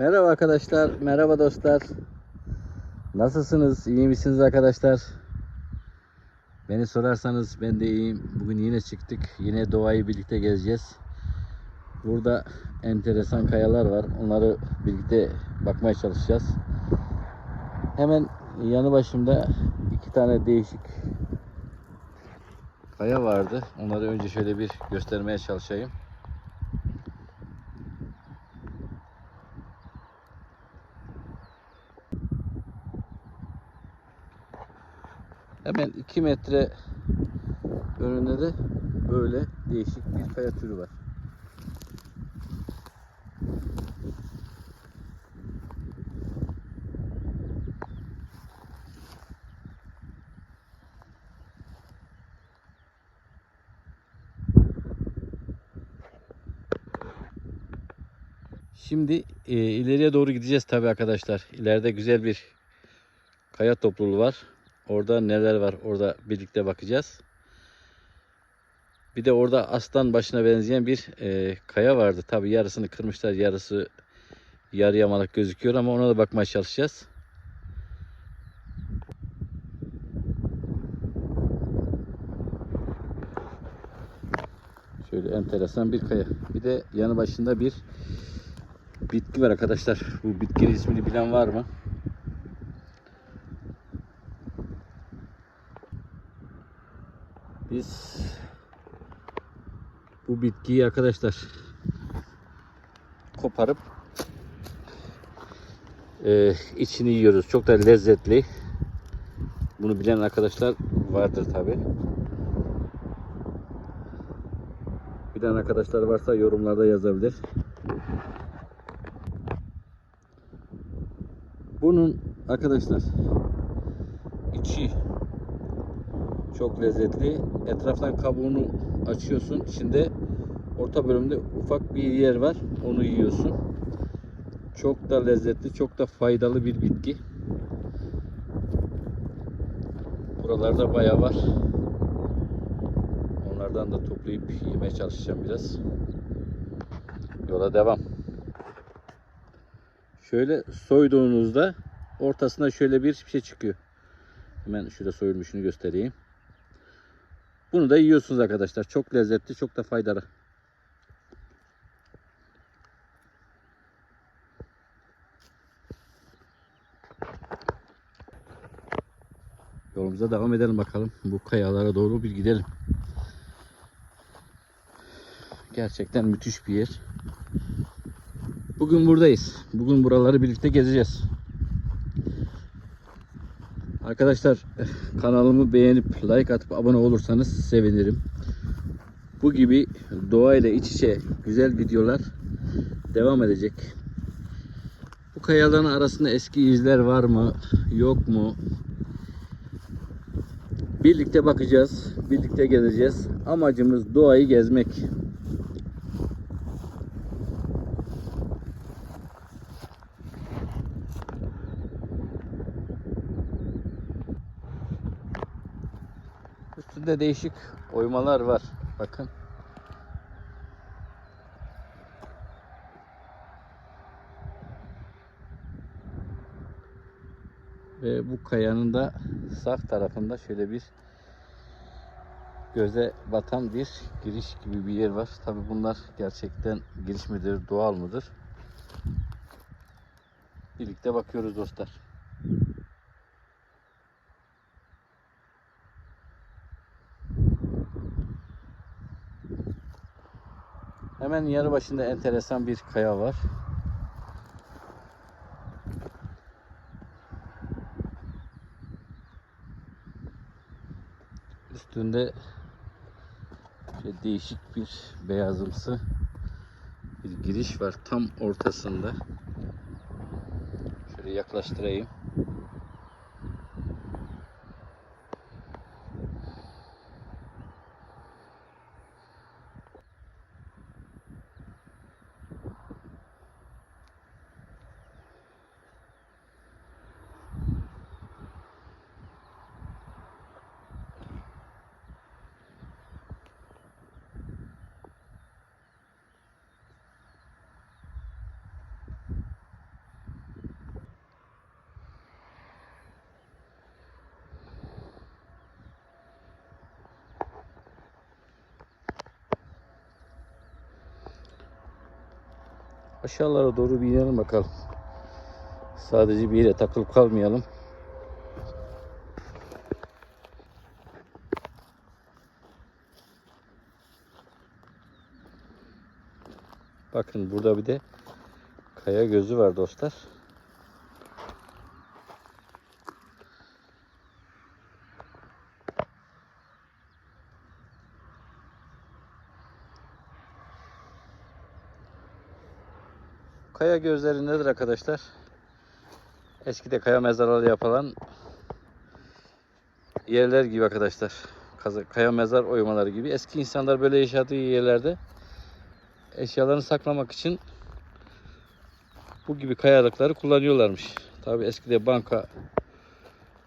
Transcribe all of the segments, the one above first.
Merhaba arkadaşlar, merhaba dostlar. Nasılsınız? İyi misiniz arkadaşlar? Beni sorarsanız ben de iyiyim. Bugün yine çıktık. Yine doğayı birlikte gezeceğiz. Burada enteresan kayalar var. Onları birlikte bakmaya çalışacağız. Hemen yanı başımda iki tane değişik kaya vardı. Onları önce şöyle bir göstermeye çalışayım. Hemen 2 metre önünde de böyle değişik bir kaya türü var. Şimdi e, ileriye doğru gideceğiz tabi arkadaşlar. İleride güzel bir kaya topluluğu var. Orada neler var orada birlikte bakacağız. Bir de orada aslan başına benzeyen bir e, kaya vardı. Tabi yarısını kırmışlar yarısı yarı yamalak gözüküyor ama ona da bakmaya çalışacağız. Şöyle enteresan bir kaya. Bir de yanı başında bir bitki var arkadaşlar. Bu bitkinin ismini bilen var mı? Biz bu bitkiyi arkadaşlar koparıp e, içini yiyoruz. Çok da lezzetli. Bunu bilen arkadaşlar vardır tabi. Bilen arkadaşlar varsa yorumlarda yazabilir. Bunun arkadaşlar içi çok lezzetli. Etraftan kabuğunu açıyorsun. İçinde orta bölümde ufak bir yer var. Onu yiyorsun. Çok da lezzetli, çok da faydalı bir bitki. Buralarda bayağı var. Onlardan da toplayıp yemeye çalışacağım biraz. Yola devam. Şöyle soyduğunuzda ortasına şöyle bir şey çıkıyor. Hemen şurada soyulmuşunu göstereyim. Bunu da yiyorsunuz arkadaşlar. Çok lezzetli, çok da faydalı. Yolumuza devam edelim bakalım. Bu kayalara doğru bir gidelim. Gerçekten müthiş bir yer. Bugün buradayız. Bugün buraları birlikte gezeceğiz. Arkadaşlar kanalımı beğenip like atıp abone olursanız sevinirim. Bu gibi doğayla iç içe güzel videolar devam edecek. Bu kayaların arasında eski izler var mı? Yok mu? Birlikte bakacağız. Birlikte gezeceğiz. Amacımız doğayı gezmek. Üstünde değişik oymalar var. Bakın. Ve bu kayanın da sağ tarafında şöyle bir göze batan bir giriş gibi bir yer var. Tabi bunlar gerçekten giriş midir, doğal mıdır? Birlikte bakıyoruz dostlar. Hemen yanı başında enteresan bir kaya var. Üstünde şöyle değişik bir beyazımsı bir giriş var tam ortasında. Şöyle yaklaştırayım. Aşağılara doğru bir inelim bakalım. Sadece bir yere takılıp kalmayalım. Bakın burada bir de kaya gözü var dostlar. Kaya gözleri nedir arkadaşlar? Eskide kaya mezarları yapılan yerler gibi arkadaşlar. Kaya mezar oymaları gibi. Eski insanlar böyle yaşadığı yerlerde eşyalarını saklamak için bu gibi kayalıkları kullanıyorlarmış. Tabi eskide banka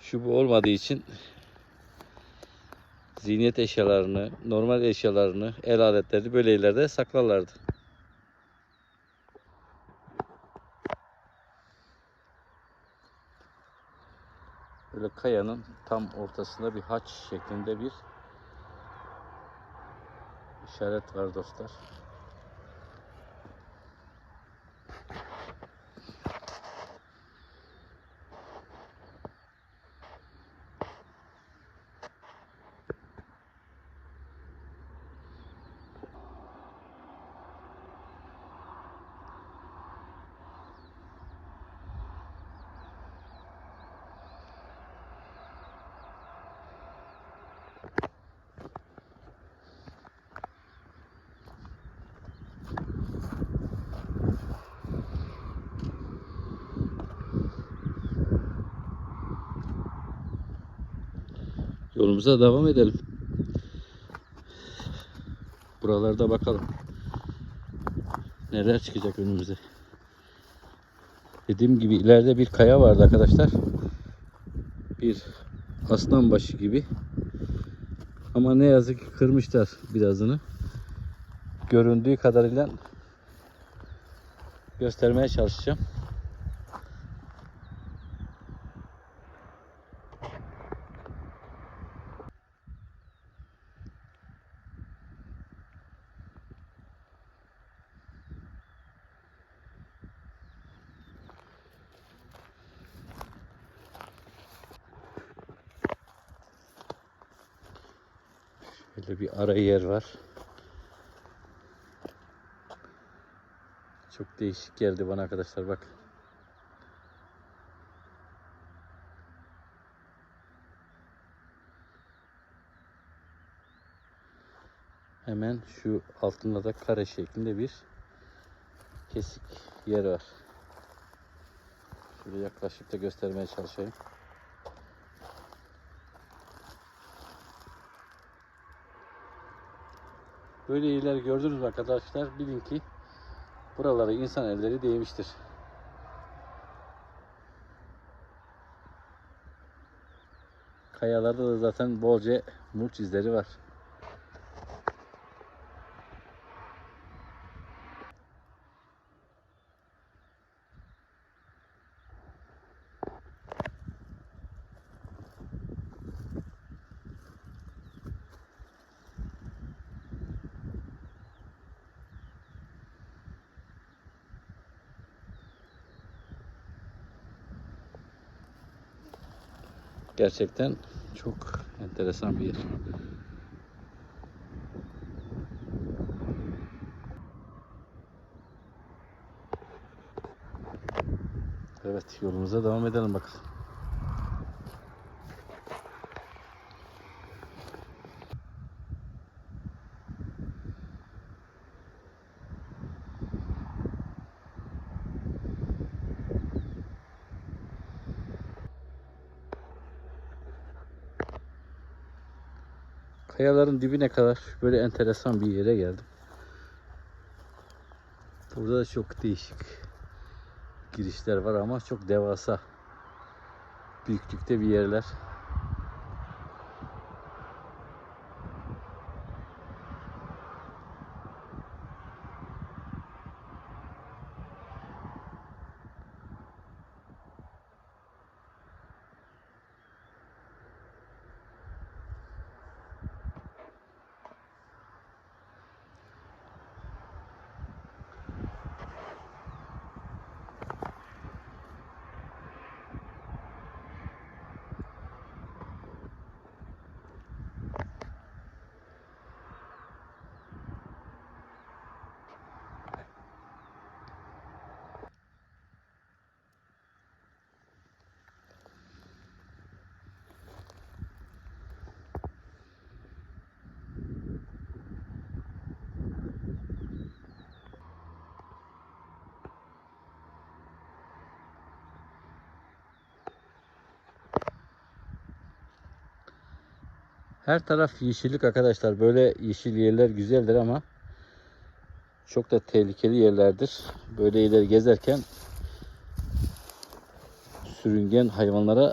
şu bu olmadığı için ziynet eşyalarını, normal eşyalarını, el aletlerini böyle yerlerde saklarlardı. Böyle kayanın tam ortasında bir haç şeklinde bir işaret var dostlar. Yolumuza devam edelim. Buralarda bakalım. Neler çıkacak önümüze. Dediğim gibi ileride bir kaya vardı arkadaşlar. Bir aslan başı gibi. Ama ne yazık ki kırmışlar birazını. Göründüğü kadarıyla göstermeye çalışacağım. Böyle bir ara yer var. Çok değişik geldi bana arkadaşlar bak. Hemen şu altında da kare şeklinde bir kesik yer var. Şöyle yaklaşıp da göstermeye çalışayım. Böyle yerler gördünüz mü arkadaşlar? Bilin ki buralara insan elleri değmiştir. Kayalarda da zaten bolca murç izleri var. Gerçekten çok enteresan bir yer. Evet yolumuza devam edelim bakalım. Kayaların dibine kadar böyle enteresan bir yere geldim. Burada da çok değişik girişler var ama çok devasa büyüklükte bir yerler. Her taraf yeşillik arkadaşlar. Böyle yeşil yerler güzeldir ama çok da tehlikeli yerlerdir. Böyle yerler gezerken sürüngen hayvanlara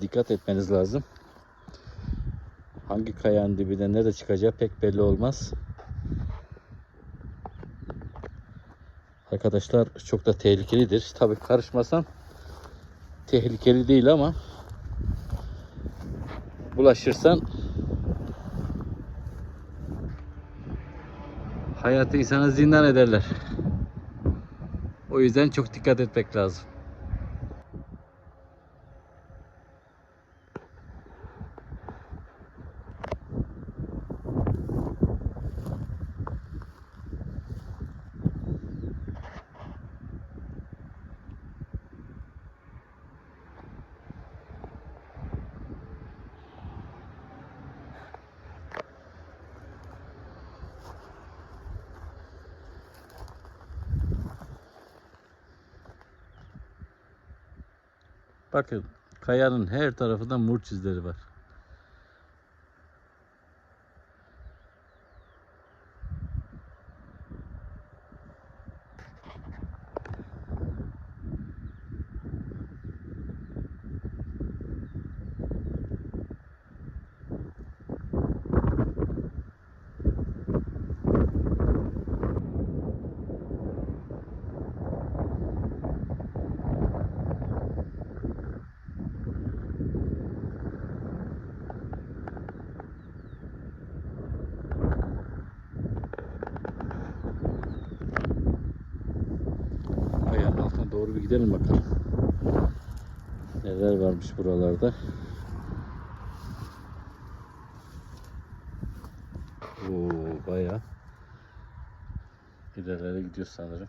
dikkat etmeniz lazım. Hangi kayanın dibinden nerede çıkacağı pek belli olmaz. Arkadaşlar çok da tehlikelidir. Tabii karışmasan tehlikeli değil ama bulaşırsan hayatı insana zindan ederler. O yüzden çok dikkat etmek lazım. Bakın kayanın her tarafında murç izleri var. Kayanın altına doğru bir gidelim bakalım. Neler varmış buralarda. Oo bayağı ilerlere gidiyor sanırım.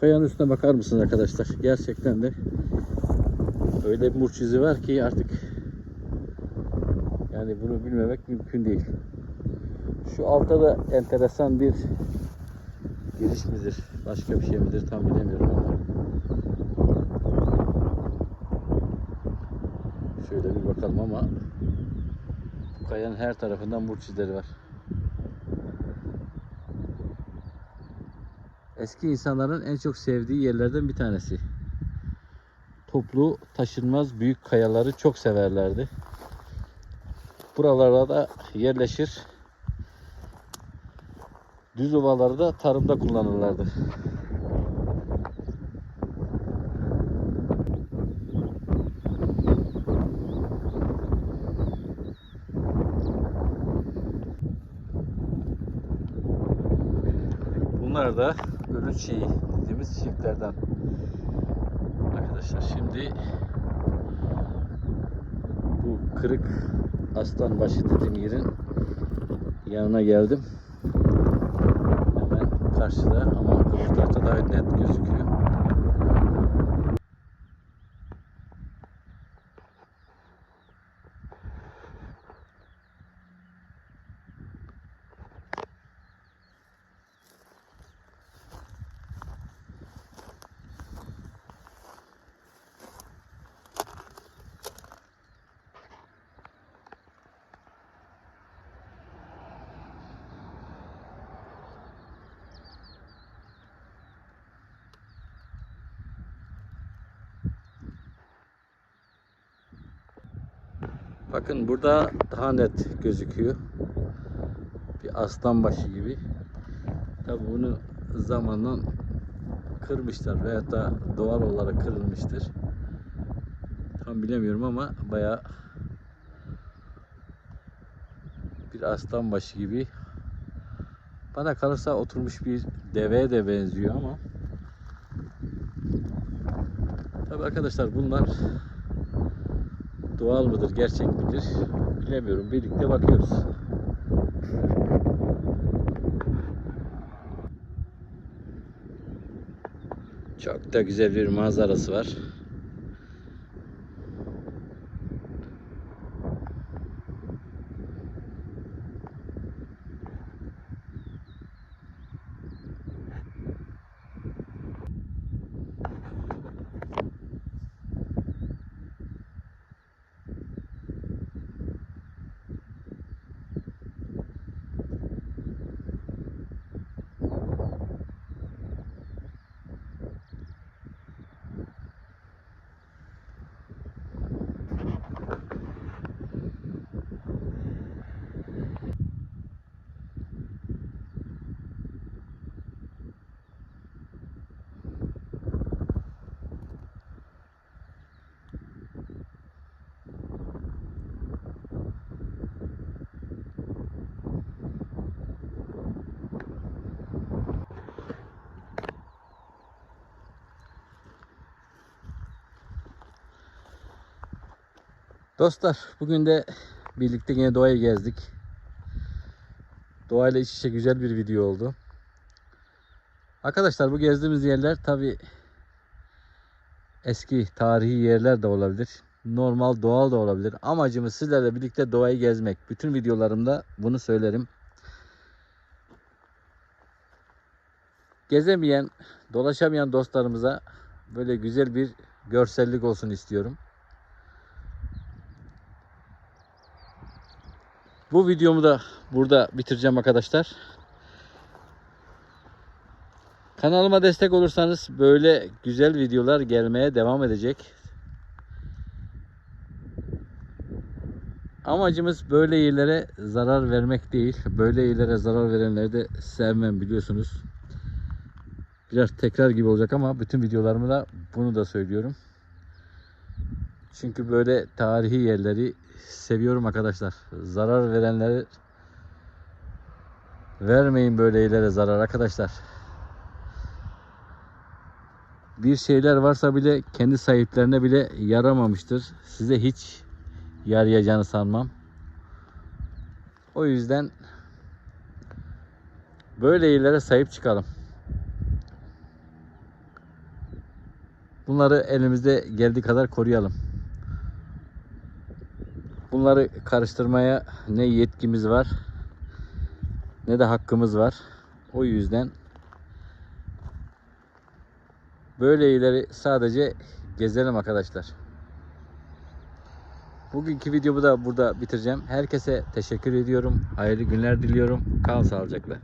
Kayanın üstüne bakar mısınız arkadaşlar? Gerçekten de öyle bir murç izi var ki artık yani bunu bilmemek mümkün değil. Şu altta da enteresan bir giriş midir? Başka bir şey midir? Tam bilemiyorum ama. Şöyle bir bakalım ama bu kayanın her tarafından murç izleri var. Eski insanların en çok sevdiği yerlerden bir tanesi. Toplu taşınmaz büyük kayaları çok severlerdi. Buralara da yerleşir. Düz ovaları da tarımda kullanırlardı. Bunlar da çiğ dediğimiz çiçeklerden. Arkadaşlar şimdi bu kırık aslan başı dediğim yerin yanına geldim. Hemen karşıda ama öbür tarafta daha net gözüküyor. Bakın burada daha net gözüküyor. Bir aslan başı gibi. Tabi bunu zamanla kırmışlar veyahut da doğal olarak kırılmıştır. Tam bilemiyorum ama bayağı bir aslan başı gibi. Bana kalırsa oturmuş bir deveye de benziyor ama Tabi arkadaşlar bunlar doğal mıdır, gerçek midir bilemiyorum. Birlikte bakıyoruz. Çok da güzel bir manzarası var. Dostlar bugün de birlikte yine doğayı gezdik. Doğayla iç içe güzel bir video oldu. Arkadaşlar bu gezdiğimiz yerler tabi eski tarihi yerler de olabilir. Normal doğal da olabilir. Amacımız sizlerle birlikte doğayı gezmek. Bütün videolarımda bunu söylerim. Gezemeyen, dolaşamayan dostlarımıza böyle güzel bir görsellik olsun istiyorum. Bu videomu da burada bitireceğim arkadaşlar. Kanalıma destek olursanız böyle güzel videolar gelmeye devam edecek. Amacımız böyle yerlere zarar vermek değil. Böyle yerlere zarar verenleri de sevmem biliyorsunuz. Biraz tekrar gibi olacak ama bütün videolarımda bunu da söylüyorum. Çünkü böyle tarihi yerleri seviyorum arkadaşlar. Zarar verenleri vermeyin böyle yerlere zarar arkadaşlar. Bir şeyler varsa bile kendi sahiplerine bile yaramamıştır. Size hiç yarayacağını sanmam. O yüzden böyle yerlere sahip çıkalım. Bunları elimizde geldiği kadar koruyalım. Bunları karıştırmaya ne yetkimiz var ne de hakkımız var. O yüzden böyle yerleri sadece gezelim arkadaşlar. Bugünkü videomu da burada bitireceğim. Herkese teşekkür ediyorum. Hayırlı günler diliyorum. Kal sağlıcakla.